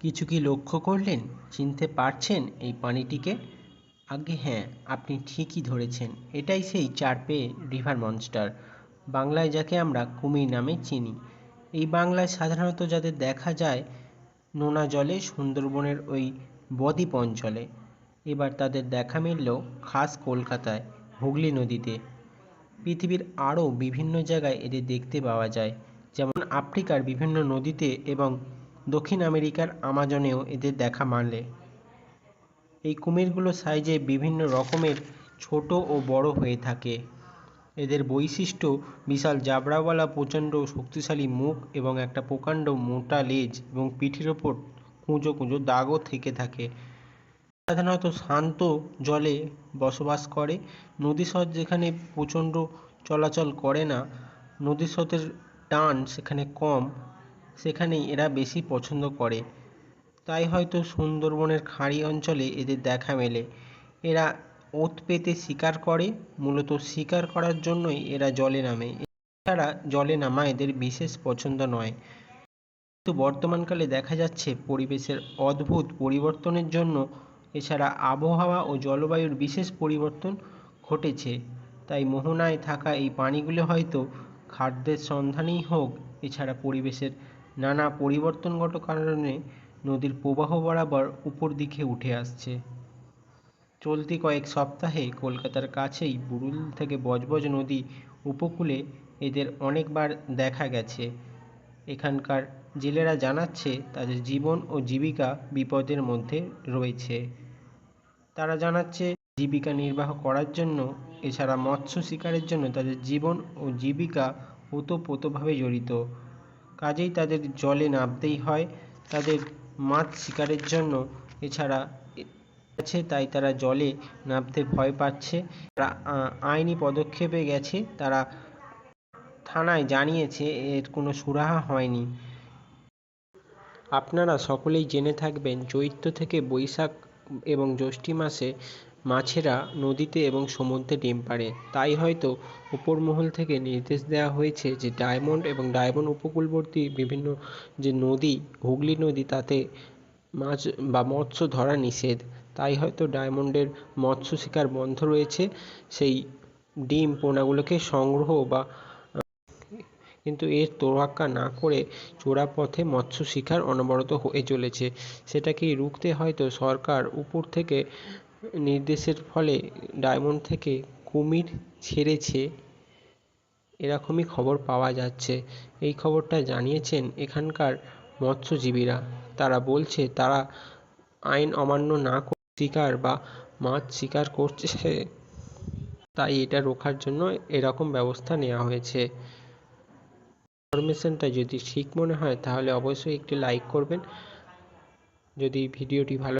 কিছু কি লক্ষ্য করলেন, চিনতে পারছেন এই প্রাণীটিকে আগে হ্যাঁ আপনি ঠিকই ধরেছেন, এটাই সেই চারপে রিভার মনস্টার, বাংলায় যাকে আমরা কুমির নামে চিনি। এই বাংলায় সাধারণত যাদের দেখা যায়, নোনা জলে, সুন্দরবনের ওই বদ্বীপ অঞ্চলে। এবার তাদের দেখা মিলল খাস কলকাতায়, হুগলি নদীতে। পৃথিবীর আরও বিভিন্ন জায়গায় এদের দেখতে পাওয়া যায়, যেমন আফ্রিকার বিভিন্ন নদীতে এবং দক্ষিণ আমেরিকার আমাজনেও এদের দেখা মারলে। এই কুমিরগুলো সাইজে বিভিন্ন রকমের ছোট ও বড় হয়ে থাকে। এদের বৈশিষ্ট্য, বিশাল জাবড়াওয়ালা, প্রচণ্ড শক্তিশালী মুখ এবং একটা প্রকাণ্ড মোটা লেজ এবং পিঠের ওপর কুঁজো কুঁজো দাগও থেকে থাকে। সাধারণত শান্ত জলে বসবাস করে। নদী স্রোত যেখানে প্রচণ্ড চলাচল করে না নদী স্রোতের টান সেখানে কম। সেখানেই এরা বেশি পছন্দ করে। তাই হয়তো সুন্দরবনের খাঁড়ি অঞ্চলে এদের দেখা মেলে। এরা ওত পেতে শিকার করে, মূলত শিকার করার জন্যই এরা জলে নামে। এছাড়া জলে নামা এদের বিশেষ পছন্দ নয়। কিন্তু বর্তমানকালে দেখা যাচ্ছে পরিবেশের অদ্ভুত পরিবর্তনের জন্য এছাড়া আবহাওয়া ও জলবায়ুর বিশেষ পরিবর্তন ঘটেছে। তাই মোহনায় থাকা এই প্রাণীগুলো হয়তো খাদ্যের সন্ধানেই হোক, এছাড়া পরিবেশের নানা পরিবর্তনগত কারণে নদীর প্রবাহ বরাবর উপর দিকে উঠে আসছে। চলতি কয়েক সপ্তাহে কলকাতার কাছেই বুরুল থেকে বজবজ নদী উপকূলে এদের অনেকবার দেখা গেছে। এখানকার জেলেরা জানাচ্ছে, তাদের জীবন ও জীবিকা বিপদের মধ্যে রয়েছে। তারা জানাচ্ছে, জীবিকা নির্বাহ করার জন্য, এছাড়া মৎস্য শিকারের জন্য তাদের জীবন ও জীবিকা ওতপ্রোতভাবে জড়িত। কাজেই তাদের জলে নামতেই হয়। তাদের মাছ শিকারের জন্য এছাড়া আছে, তাই তারা জলে নামতে ভয় পাচ্ছে। তারা আইনি পদক্ষেপে গেছে। তারা থানায় জানিয়েছে, এর কোনো সুরাহা হয়নি। আপনারা সকলেই জেনে থাকবেন, চৈত্র থেকে বৈশাখ এবং জ্যৈষ্ঠী মাসে মাছেরা নদীতে এবং সমুদ্রে ডিম পাড়ে। তাই হয়তো উপরমহল থেকে নির্দেশ দেওয়া হয়েছে যে ডায়মন্ড এবং ডায়মন্ড উপকূলবর্তী বিভিন্ন যে নদী, হুগলি নদী, তাতে মাছ বা মৎস্য ধরা নিষেধ। তাই হয়তো ডায়মন্ডের মৎস্য শিকার বন্ধ রয়েছে। সেই ডিম পোনাগুলোকে সংগ্রহ বা, কিন্তু এর তোয়াক্কা না করে চোরা পথে মৎস্য শিকার অনবরত হয়ে চলেছে। সেটাকে রুখতে হয়তো সরকার উপর থেকে নির্দেশের ফলে ডায়মন্ড থেকে কুমির ছেড়েছে। এরকমই খবর পাওয়া যাচ্ছে। এই খবরটা জানিয়েছেন এখানকার মৎস্যজীবীরা। তারা বলছে, তারা আইন অমান্য না করে, শিকার বা মাছ শিকার করছে। তাই এটা রোখার জন্য এরকম ব্যবস্থা নেওয়া হয়েছে। ইনফরমেশনটা যদি ঠিক মনে হয়, তাহলে অবশ্যই একটি লাইক করবেন। যদি ভিডিওটি ভালো